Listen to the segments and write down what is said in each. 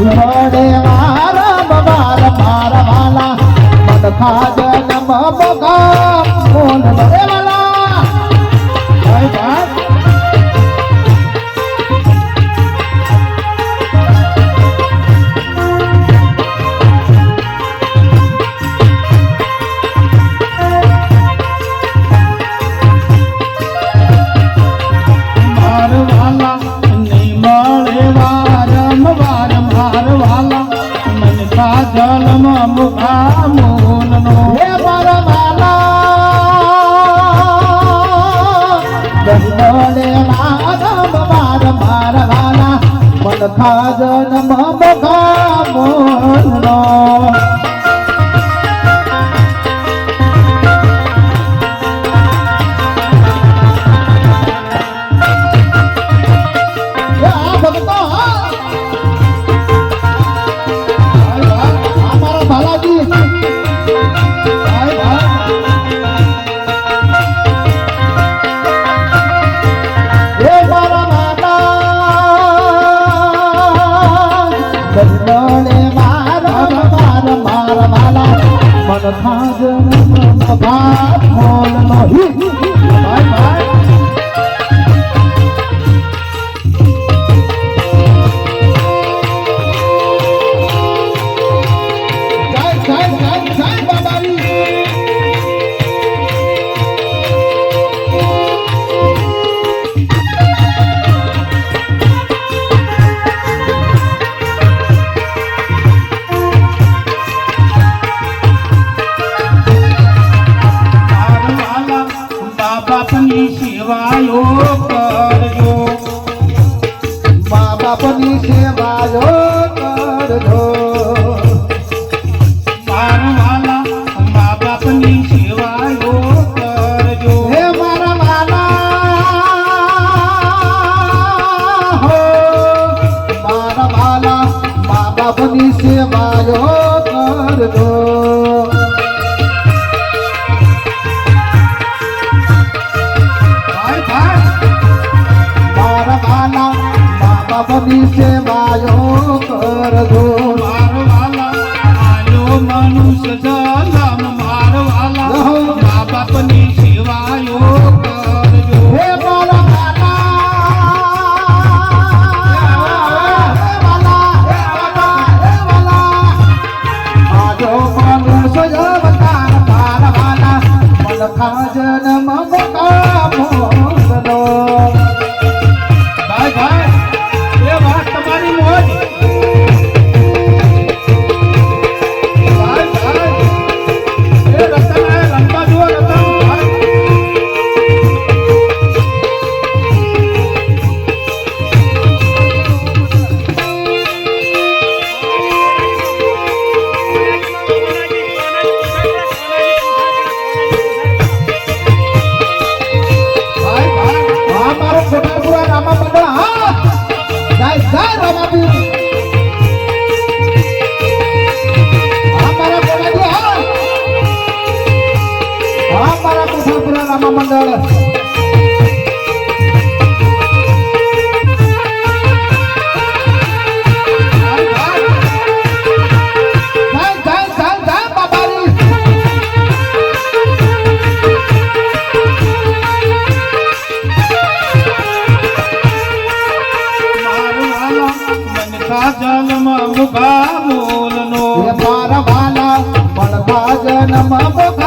Goodbye. મન ખાજન બગા mono ભક્તો આપની સેવાયો કરજો. મારા બાલા બાપની સેવા બ્રહ્મા મંડળ જન્મ મુખા મૂલ નો મારા વાલા પણ જન્મ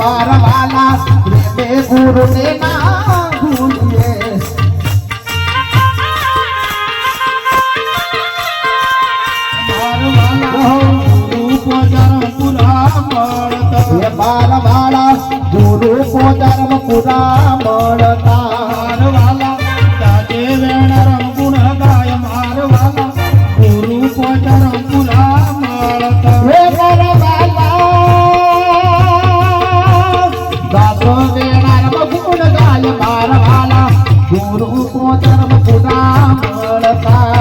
ભૂલીએ હે મારા વાલા ગુરુ કો મળતા.